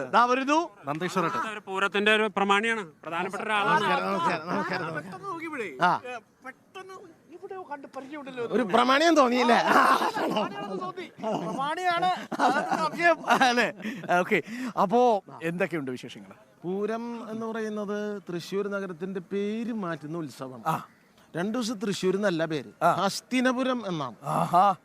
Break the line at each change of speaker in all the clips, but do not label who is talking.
വരുന്നു.
പൂരത്തിന്റെ ഒരു പ്രമാണിയാണ്. പ്രധാനപ്പെട്ട ഒരാളാണ്.
ഒരു പ്രമാണിയം തോന്നിയില്ലേ.
പ്രമാണിയാണ്. അല്ലേ? ഓക്കെ. അപ്പോ എന്തൊക്കെയുണ്ട് വിശേഷങ്ങൾ
പൂരം എന്ന് പറയുന്നത് തൃശ്ശൂർ നഗരത്തിന്റെ പേര് മാറ്റുന്ന ഉത്സവമാണ്. രണ്ടു ദിവസം തൃശ്ശൂർ എന്നല്ല പേര് ഹസ്തിനപുരം എന്നാണ്.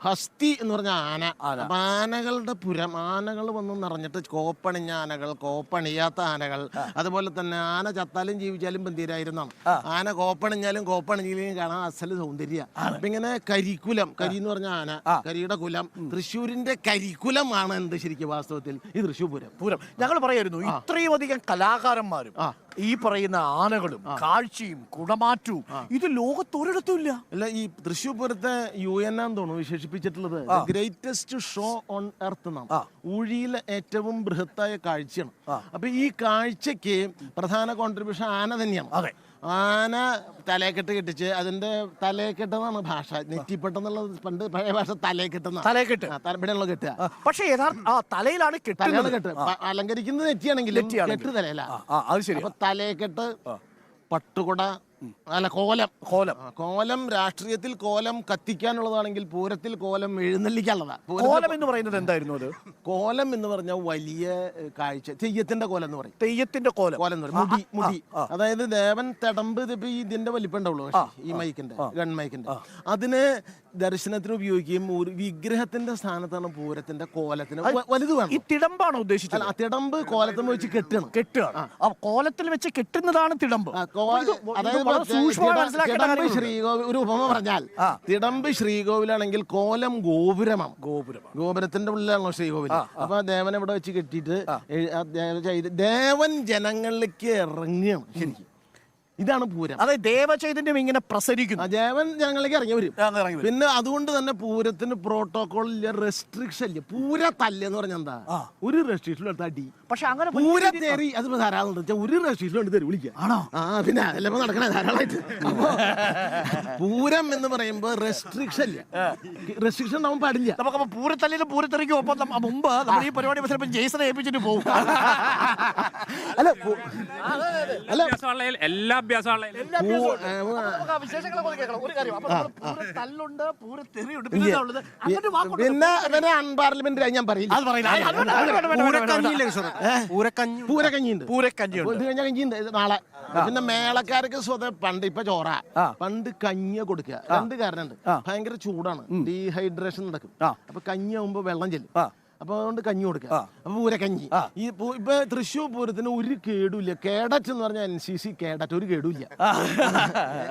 ഹസ്തി എന്ന് പറഞ്ഞ ആന. അപ്പൊ ആനകളുടെ പുരം ആനകൾ വന്ന് നിറഞ്ഞിട്ട് കോപ്പണിഞ്ഞ ആനകൾ കോപ്പണിയാത്ത ആനകൾ. അതുപോലെ തന്നെ ആന ചത്താലും ജീവിച്ചാലും ബന്ധിരായിരുന്നാണ് ആന കോപ്പണിഞ്ഞാലും കോപ്പണിഞ്ഞാലും കാണാൻ അസൽ സൗന്ദര്യ. അപ്പൊ ഇങ്ങനെ കരിക്കുലം കരി എന്ന് പറഞ്ഞ ആന കരിയുടെ കുലം തൃശ്ശൂരിന്റെ കരിക്കുലമാണ് എന്ത് ശരിക്കും വാസ്തവത്തിൽ? ഈ തൃശ്ശൂർ പൂരം.
പൂരം. ഞങ്ങൾ പറയായിരുന്നു ഇത്രയും അധികം കലാകാരന്മാരും. ഈ പറയുന്ന ആനകളും കാഴ്ചയും കുടമാറ്റവും ഇത് ലോകത്തൊരിടത്തും ഇല്ല
അല്ല ഈ തൃശ്ശൂർ പൂരത്തെ യു എൻ ആന്ന് തോന്നുന്നു വിശേഷിപ്പിച്ചിട്ടുള്ളത്. ഗ്രേറ്റസ്റ്റ് ഷോ ഓൺ എർത്ത് എന്നാണ് ഊഴിയിലെ ഏറ്റവും ബൃഹത്തായ കാഴ്ചയാണ്. അപ്പൊ ഈ കാഴ്ചക്ക് പ്രധാന കോൺട്രിബ്യൂഷൻ ആന തന്നെയാണ്.
അതെ.
ആന തലയെക്കെട്ട് കെട്ടിച്ച് അതിന്റെ തലേക്കെട്ടെന്നാണ് ഭാഷ. നെറ്റിപ്പെട്ടെന്നുള്ള പണ്ട് പഴയ ഭാഷ തലയെക്കെട്ടെന്നാ.
തലയെക്കെട്ട്.
തലപ്പിടെയുള്ള കെട്ടുക
പക്ഷെ യഥാർത്ഥ തലയിലാണ്
തലയാണ് കെട്ട്. പ- അലങ്കരിക്കുന്നത് നെറ്റിയാണെങ്കിലും
നെറ്റിയാണെങ്കിലും.
കെട്ട് തലയല്ല.
അത് ശരി
അപ്പൊ തലയെക്കെട്ട് പട്ടുകുട അല്ല കോലം.
കോലം.
കോലം രാഷ്ട്രീയത്തിൽ കോലം കത്തിക്കാനുള്ളതാണെങ്കിൽ പൂരത്തിൽ കോലം എഴുന്നള്ളിക്കാനുള്ളതാ.
കോലം എന്ന് പറയുന്നത് എന്തായിരുന്നു അത്?
കോലം എന്ന് പറഞ്ഞാൽ വലിയ കാഴ്ച. തെയ്യത്തിന്റെ കോലം എന്ന് പറയും.
തെയ്യത്തിന്റെ കോലം.
കോലം എന്ന് പറയും. മുടി മുടി. അതായത് ദേവൻ തടമ്പ് ഇതിപ്പോ ഇതിന്റെ വലിപ്പം ഉണ്ടാവുള്ളൂ ഈ മൈക്കിന്റെ ഗൺ മൈക്കിന്റെ. അതിന് ദർശനത്തിന് ഉപയോഗിക്കുകയും ഒരു വിഗ്രഹത്തിന്റെ സ്ഥാനത്താണ് പൂരത്തിന്റെ കോലത്തിന് വലുത് വേണം.
ഈ തിടമ്പാണ് ഉദ്ദേശിച്ചത്?
അല്ല, ആ തിടമ്പ് കോലത്തിന് വെച്ച് കെട്ടണം.
കെട്ടുകയാണ്. ആ കോലത്തിൽ വെച്ച് കെട്ടുന്നതാണ് തിടമ്പ്.
അതായത് തിടമ്പ് ശ്രീകോവിൽ ഒരു ഉപമ പറഞ്ഞാൽ തിടമ്പ് ശ്രീകോവിലാണെങ്കിൽ കോലം ഗോപുരമാണ്.
ഗോപുരം
ഗോപുരത്തിന്റെ ഉള്ളിലാണല്ലോ ശ്രീകോവിൽ അപ്പൊ ദേവൻ ഇവിടെ വെച്ച് കെട്ടിയിട്ട് ആ. ദേവൻ ജനങ്ങളിലേക്ക് ഇറങ്ങിയാണ് ശരിക്കും. ഇതാണ് പൂരം.
അതെ ദേവചൈതന്യം ഇങ്ങനെ പ്രസരിക്കുന്നു.
ദേവൻ ഞങ്ങളിലേക്ക് ഇറങ്ങി വരും. പിന്നെ അതുകൊണ്ട് തന്നെ പൂരത്തിന് പ്രോട്ടോകോൾ ഇല്ല റെസ്ട്രിക്ഷൻ ഇല്ല. പൂര തല്ലെന്ന് പറഞ്ഞാൽ എന്താ? ഒരു റെസ്ട്രിക്ഷൻ എടുത്ത് അടി.
പക്ഷെ അങ്ങനെ
പൂര തേറി അത് ധാരാളം ഉണ്ട്. ഒരു റെസ്ട്രിക്ഷൻ എടുത്ത് തരും വിളിക്കുക.
ആണോ?
ആ പിന്നെ അതെല്ലാം നടക്കണേ ധാരാളമായിട്ട് അപ്പൊ പൂരം എന്ന് പറയുമ്പോ റെസ്ട്രിക്ഷൻ ഇല്ല. റെസ്ട്രിക്ഷൻ നമ്മൾ പാടില്ല.
നമുക്ക് പൂരത്തല്ലിലും പൂരത്തെറിക്കും. ഒപ്പം നമ്മ- മുമ്പ് നമ്മൾ ഈ പരിപാടി ചിലപ്പോൾ ജെയ്സനെ ഏൽപ്പിച്ചിട്ട് പോകും
അല്ല അല്ല.
എല്ലാ
പിന്നെ.
പിന്നെ ഞാൻ പറയില്ല. പൂരക്കഞ്ഞിണ്ട് ഇത് നാളെ. പിന്നെ മേളക്കാർക്ക് സ്വതം പണ്ട് ഇപ്പൊ ചോറ. പണ്ട് കഞ്ഞ കൊടുക്കുക. രണ്ട് കാരണമുണ്ട്. ഭയങ്കര ചൂടാണ്. ഡീഹൈഡ്രേഷൻ നടക്കും. അപ്പൊ കഞ്ഞി ആവുമ്പോ വെള്ളം ചെല്ലും. അപ്പൊ അതുകൊണ്ട് കഞ്ഞി കൊടുക്കുക അപ്പൊ പൂരക്കഞ്ഞി ഈ ഇപ്പൊ തൃശ്ശൂർ പൂരത്തിന് ഒരു കേടുമില്ല. കേഡറ്റ് എന്ന് പറഞ്ഞാൽ എൻ സി സി കേഡറ്റ് ഒരു കേടുമില്ല.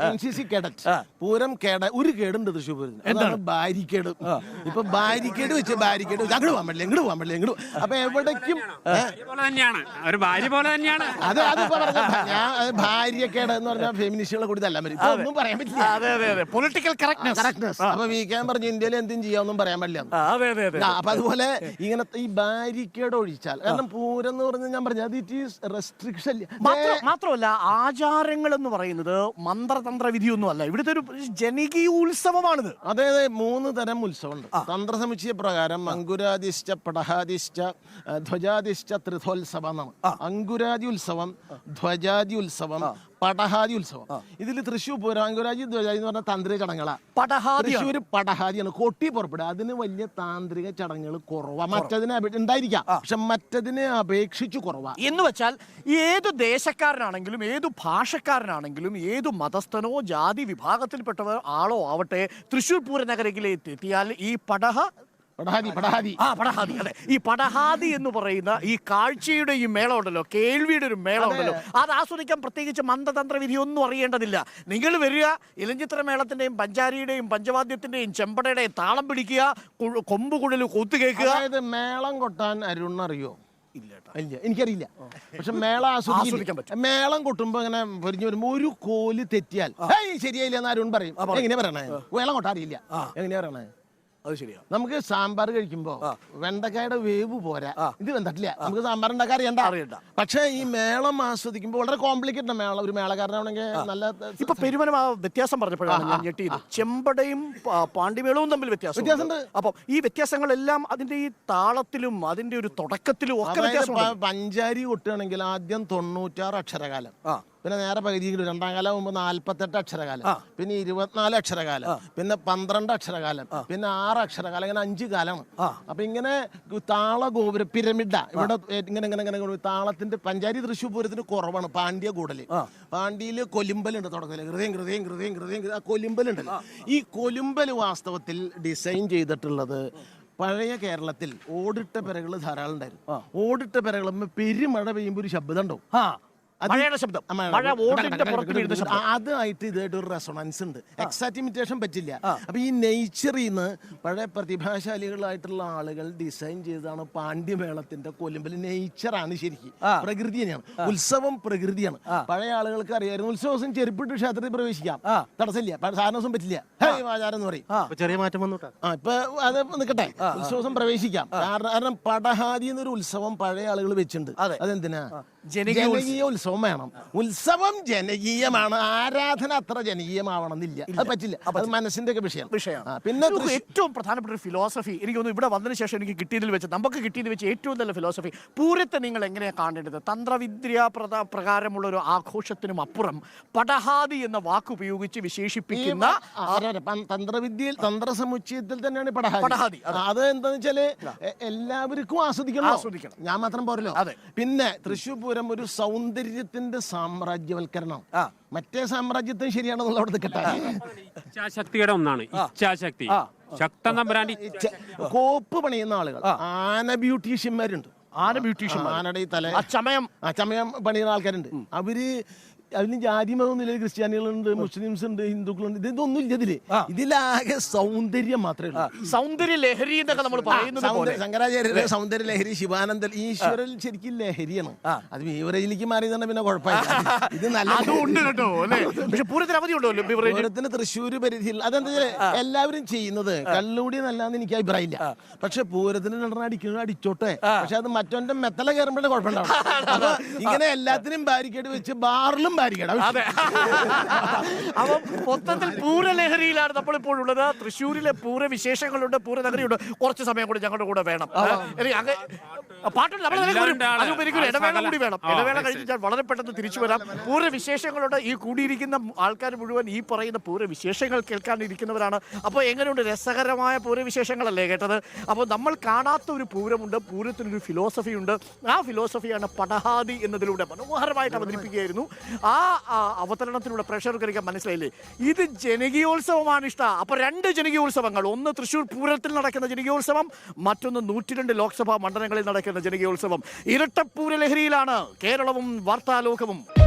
N C C cadet. Pooram കേട ഒരു കേടുണ്ട് തൃശ്ശൂർ പൂരത്തിന്. എന്താണ്? ബാരിക്കേഡ്. ഇപ്പൊ ബാരിക്കേഡ് വെച്ച് ബാരിക്കേഡ് വെച്ച് അങ്ങോട്ട് പോകാൻ പറ്റില്ല ഇങ്ങോട്ട് പോകാൻ പറ്റില്ല ഇങ്ങോട്ട് അപ്പൊ എവിടേക്കും
ഒരു ഭാര്യ പോലെ തന്നെയാണ്.
അത് അതിപ്പോ പറഞ്ഞ ഞാൻ ഭാര്യക്കേട് എന്ന് പറഞ്ഞാൽ ഫെമിനിസ്റ്റുകളെ കൂടി തല്ലാൻ പറ്റും. ഇപ്പൊ ഒന്നും പറയാൻ പറ്റില്ല.
അതെ അതെ അതെ. പൊളിറ്റിക്കൽ കറക്റ്റ്നെസ്
കറക്റ്റ്നസ് അപ്പൊ വീക്കാൻ പറഞ്ഞു ഇന്ത്യയിൽ എന്തും ചെയ്യാമെന്നും പറയാൻ പറ്റില്ല.
അതെ അതെ അതെ.
ആ, അപ്പൊ അതുപോലെ ഇങ്ങനത്തെ ഈ ബാരിക്കേഡ് ഒഴിച്ചാൽ. കാരണം പൂരം എന്ന് പറഞ്ഞാൽ ഞാൻ പറഞ്ഞു അത് ഇറ്റ് ഈസ് റെസ്ട്രിക്ഷൻ
മാത്ര- മാത്രമല്ല ആചാരങ്ങൾ എന്ന് പറയുന്നത് മന്ത്രതന്ത്ര വിധിയൊന്നും അല്ല ഇവിടുത്തെ ഒരു ജനകീയ ഉത്സവമാണിത്
അതായത് മൂന്ന് തരം ഉത്സവമുണ്ട്. തന്ത്രസമുച്ചയ പ്രകാരം അങ്കുരാദിശ്ച പടഹാദിശ്ച ധ്വജാദിശ്ച ത്രിഥോത്സവ എന്നാണ്. അങ്കുരാദി ഉത്സവം ധ്വജാദി ഉത്സവം പടഹാദി ഉത്സവം. ഇതിൽ തൃശ്ശൂർ പൂരാങ്കുരാജി ധ്വജാജി എന്ന് പറഞ്ഞ താന്ത്രിക ചടങ്ങുകളാ.
പടഹാദിയാണ്.
തൃശ്ശൂർ പടഹാദിയാണ് കൊട്ടി പുറപ്പെടുക. അതിന് വലിയ താന്ത്രിക ചടങ്ങുകൾ കുറവാ. മറ്റതിനെ ഉണ്ടായിരിക്കാം. പക്ഷെ മറ്റതിനെ അപേക്ഷിച്ചു കുറവാ.
എന്ന് വെച്ചാൽ ഏത് ദേശക്കാരനാണെങ്കിലും ഏത് ഭാഷക്കാരനാണെങ്കിലും ഏത് മതസ്ഥനോ ജാതി വിഭാഗത്തിൽപ്പെട്ടവർ ആളോ ആവട്ടെ തൃശ്ശൂർ പൂരനഗരയിലേക്ക് എത്തിയാൽ ഈ പടഹ ആ പടഹാദി അതെ ഈ പടഹാദി എന്ന് പറയുന്ന ഈ കാഴ്ചയുടെ ഈ മേളം ഉണ്ടല്ലോ കേൾവിയുടെ ഒരു മേളം ഉണ്ടല്ലോ. അത് ആസ്വദിക്കാൻ പ്രത്യേകിച്ച് മന്ത്രതന്ത്ര വിധി ഒന്നും അറിയേണ്ടതില്ല. നിങ്ങൾ വരിക ഇലഞ്ചിത്ര മേളത്തിന്റെയും പഞ്ചാരിയുടെയും പഞ്ചവാദ്യത്തിന്റെയും ചെമ്പടയുടെയും താളം പിടിക്കുക കൊമ്പ് കുഴൽ കൊത്തു കേൾക്കുക.
അതായത് മേളം കൊട്ടാൻ അരുണറിയോ അറിയോ? ഇല്ല എനിക്കറിയില്ല. പക്ഷെ മേള
ആസ്വദിക്കാൻ പറ്റും.
മേളം കൊട്ടുമ്പോ ഇങ്ങനെ പൊരിഞ്ഞു വരുമ്പോ ഒരു കോൽ തെറ്റിയാൽ "ഹേയ്, ശരിയായില്ല എന്ന് അരുൺ പറയും. എങ്ങനെയാ പറയണേ? മേളം കൊട്ടാറിയില്ല എങ്ങനെയാ പറയണേ?
അത് ശരിയാ.
നമുക്ക് സാമ്പാർ കഴിക്കുമ്പോ വെണ്ടക്കായുടെ വേവ് പോരാ. ഇത് വെന്തട്ടില്ല നമുക്ക് സാമ്പാർ ഉണ്ടാക്കാൻ അറിയണ്ട.
അറിയണ്ട.
പക്ഷെ ഈ മേളം ആസ്വദിക്കുമ്പോൾ വളരെ കോംപ്ലിക്കേറ്റഡ് മേളം. ഒരു മേളക്കാരനാണെങ്കിൽ നല്ല
ഇപ്പൊ പെരുമനം ആ വ്യത്യാസം പറഞ്ഞപ്പോഴാണ് ഞാൻ ഞെട്ടിയത്. ചെമ്പടയും പാണ്ഡിമേളവും പാണ്ടിമേളവും തമ്മിൽ വ്യത്യാസം
വ്യത്യാസമുണ്ട്.
അപ്പം ഈ വ്യത്യാസങ്ങളെല്ലാം അതിന്റെ ഈ താളത്തിലും അതിന്റെ ഒരു തുടക്കത്തിലും ഒക്കെ
അതായത്
വ്യത്യാസമുണ്ട്.
പ- പഞ്ചാരി കൊട്ടുകയാണെങ്കിൽ ആദ്യം തൊണ്ണൂറ്റാറ് അക്ഷരകാലം.
ആ.
പിന്നെ നേരെ പകുതി രണ്ടാം കാലം മുമ്പ് നാല്പത്തെട്ട് അക്ഷരകാലം. പിന്നെ ഇരുപത്തിനാല് അക്ഷരകാലം. പിന്നെ പന്ത്രണ്ട് അക്ഷരകാലം. പിന്നെ ആറ് അക്ഷരകാലം. ഇങ്ങനെ അഞ്ച് കാലമാണ്. അപ്പൊ ഇങ്ങനെ താള ഗോപുര പിരമിഡ. ഇവിടെ ഇങ്ങനെ ഇങ്ങനെ ഇങ്ങനെ താളത്തിന്റെ പഞ്ചാരി തൃശ്ശൂർ പൂരത്തിന് കുറവാണ് പാണ്ഡ്യ കൂടൽ പാണ്ഡ്യയിൽ കൊലുമ്പലുണ്ട് തുടക്കത്തിൽ. ഹൃദയം ഹൃദയം ഹൃദയം ഹൃദയം കൊലുമ്പലുണ്ട് ഈ കൊലുമ്പൽ വാസ്തവത്തിൽ ഡിസൈൻ ചെയ്തിട്ടുള്ളത് പഴയ കേരളത്തിൽ ഓടിട്ട പെരകൾ ധാരാളം ഉണ്ടായിരുന്നു. ഓടിട്ട പെരകളും പെരുമഴ പെയ്യുമ്പോൾ ഒരു ശബ്ദം ഉണ്ടാവും.
മഴയുടെ ശബ്ദം.
മഴ.
ഓടിന്റെ പുറത്ത് വീഴുന്ന ശബ്ദം.
അതായിട്ട് അതുമായിട്ട് ഇതായിട്ട് ഒരു റെസൊണൻസ് ഉണ്ട്. എക്സാക്ട് ഇമിറ്റേഷൻ പറ്റില്ല. അപ്പൊ ഈ നേച്ചറിൽ നിന്ന് പഴയ പ്രതിഭാശാലികളായിട്ടുള്ള ആളുകൾ ഡിസൈൻ ചെയ്തതാണ് പാണ്ഡ്യമേളത്തിന്റെ കൊലുമ്പിൽ നേച്ചറാണ് ശരിക്കും. പ്രകൃതി തന്നെയാണ്. ഉത്സവം പ്രകൃതിയാണ്. പഴയ ആളുകൾക്ക് അറിയായിരുന്നു ഉത്സവ ദിവസം ചെരുപ്പിട്ട് ക്ഷേത്രത്തിൽ പ്രവേശിക്കാം. തടസ്സമില്ല. സാധാരണ ദിവസം പറ്റില്ല. ആചാരം എന്ന് പറയും.
ചെറിയ മാറ്റം വന്നു
ആ ഇപ്പൊ അത് നിൽക്കട്ടെ ഉത്സവ ദിവസം പ്രവേശിക്കാം. കാരണം കാരണം പടഹാദി എന്നൊരു ഉത്സവം പഴയ ആളുകൾ വെച്ചിട്ടുണ്ട്.
അതെ.
അതെന്തിനാ?
ജനകീയ
ജനകീയ ഉത്സവം വേണം. ഉത്സവം ജനകീയമാണ്. ആരാധന അത്ര ജനകീയമാവണമെന്നില്ല. അത് പറ്റില്ല. അത് മനസ്സിന്റെ ഒക്കെ വിഷയം.
വിഷയമാണ്
പിന്നെ
ഏറ്റവും പ്രധാനപ്പെട്ട ഒരു ഫിലോസഫി എനിക്ക് തോന്നുന്നു ഇവിടെ വന്നതിന് ശേഷം എനിക്ക് കിട്ടിയതിൽ വെച്ച് നമുക്ക് കിട്ടിയതിൽ വെച്ച് ഏറ്റവും നല്ല ഫിലോസഫി പൂരത്തെ നിങ്ങൾ എങ്ങനെയാണ് കാണേണ്ടത്? തന്ത്രവിദ്യ പ്രകാരമുള്ള ഒരു ആഘോഷത്തിനും അപ്പുറം പടഹാദി എന്ന വാക്ക് ഉപയോഗിച്ച് വിശേഷിപ്പിക്കുന്ന
തന്ത്രവിദ്യയിൽ തന്ത്ര സമുച്ചയത്തിൽ തന്നെയാണ് പടഹാദി. അത്. എന്താണെന്ന് വെച്ചാൽ എല്ലാവർക്കും ആസ്വദിക്കണം.
ആസ്വദിക്കണം.
ഞാൻ മാത്രം പോരല്ലോ.
അതെ.
പിന്നെ തൃശ്ശൂർ പൂരം ഒരു സൗന്ദര്യത്തിന്റെ സാമ്രാജ്യവൽക്കരണം.
ആ.
മറ്റേ സാമ്രാജ്യത്തിന് ശരിയാണെന്നുള്ള അവിടെ കിട്ടാൻ
ഇച്ഛാശക്തിയുടെ ഒന്നാണ് ഇച്ഛാശക്തി. ശക്തൻ തമ്പുരാന്റെ
കോപ്പ് പണിയുന്ന ആളുകൾ. ആന ബ്യൂട്ടീഷ്യന്മാരുണ്ട്.
ആന ബ്യൂട്ടീഷ്യൻ
ആനയുടെ ഈ തല.
ചമയം.
ആ ചമയം പണിയുന്ന ആൾക്കാരുണ്ട്. അവർ അതിന് ജാതി മതമൊന്നുമില്ല ക്രിസ്ത്യാനികളുണ്ട് മുസ്ലിംസ് ഉണ്ട് ഹിന്ദുക്കളുണ്ട് ഇതൊന്നും ഇല്ല ഇതിൽ. ഇതിലാകെ സൗന്ദര്യം മാത്രമേ ഉള്ളൂ.
സൗന്ദര്യ ലഹരി എന്നൊക്കെ നമ്മൾ പറയുന്നത് പോലെ.
സൗന്ദര്യ- ശങ്കരാചാര്യരുടെ സൗന്ദര്യ ലഹരി ശിവാനന്ദൻ. ഈശ്വരൻ ശരിക്കും ലഹരിയാണ്. അത് ബീവറേജിലേക്ക് മാറിയതാണ് പിന്നെ കുഴപ്പമില്ല. ഇത് നല്ല
അതും ഉണ്ട് കേട്ടോ അല്ലേ? പക്ഷെ പൂരത്തിന് അവധി ബിവറേജ്
പൂരത്തിന് തൃശ്ശൂര് പരിധിയിൽ. അതെന്താ വെച്ചാൽ എല്ലാവരും ചെയ്യുന്നത് കള്ളുകൂടി നല്ലതെന്ന് എനിക്ക് അഭിപ്രായമില്ല. പക്ഷെ പൂരത്തിന് രണ്ടെണ്ണം അടിക്കുന്നത് അടിച്ചോട്ടെ. പക്ഷെ അത് മറ്റൊന്റെ മെത്തല കയറുമ്പോഴേ കുഴപ്പമുണ്ടാവും അപ്പൊ ഇങ്ങനെ എല്ലാത്തിനും ബാരിക്കേഡ് വെച്ച് ബാറിലും
അതെ. അപ്പം മൊത്തത്തിൽ പൂരലഹരിയിലാണ് നമ്മളിപ്പോൾ ഉള്ളത് തൃശ്ശൂരിലെ പൂര വിശേഷങ്ങളുണ്ട് പൂര നഗരിയുണ്ട് കുറച്ച് സമയം കൂടി ഞങ്ങളുടെ കൂടെ വേണം. ഇനി അങ്ങ് പാട്ടുണ്ട്. നമ്മൾ അതിലേക്ക് വരും.
എല്ലാവരുടെ
അതിനുമുമ്പ് എനിക്കൊരു ഇടവേള കൂടി വേണം. ഇടവേള കഴിഞ്ഞ് ഞാൻ വളരെ പെട്ടെന്ന് തിരിച്ചു വരാം. പൂര വിശേഷങ്ങളുണ്ട് ഈ കൂടിയിരിക്കുന്ന ആൾക്കാർ മുഴുവൻ ഈ പറയുന്ന പൂര വിശേഷങ്ങൾ കേൾക്കാൻ ഇരിക്കുന്നവരാണ് അപ്പോൾ എങ്ങനെയുണ്ട്? രസകരമായ പൂര വിശേഷങ്ങളല്ലേ കേട്ടത്? അപ്പോൾ നമ്മൾ കാണാത്ത ഒരു പൂരമുണ്ട്. പൂരത്തിനൊരു ഫിലോസഫി ഉണ്ട്. ആ ഫിലോസഫിയാണ് പടഹാദി എന്നതിലൂടെ മനോഹരമായിട്ട് അവതരിപ്പിക്കുകയായിരുന്നു. ആ ആ, അവതരണത്തിലൂടെ പ്രേക്ഷകർക്ക് മനസ്സിലായില്ലേ? ഇത് ജനകീയോത്സവമാണ് ഇഷ്ട. അപ്പൊ രണ്ട് ജനകീയോത്സവങ്ങൾ. ഒന്ന് തൃശ്ശൂർ പൂരത്തിൽ നടക്കുന്ന ജനകീയോത്സവം മറ്റൊന്ന് നൂറ്റിരണ്ട് ലോക്സഭാ മണ്ഡലങ്ങളിൽ നടക്കുന്ന ജനകീയോത്സവം. ഇരട്ടപ്പൂര ലഹരിയിലാണ് കേരളവും വാർത്താലോകവും.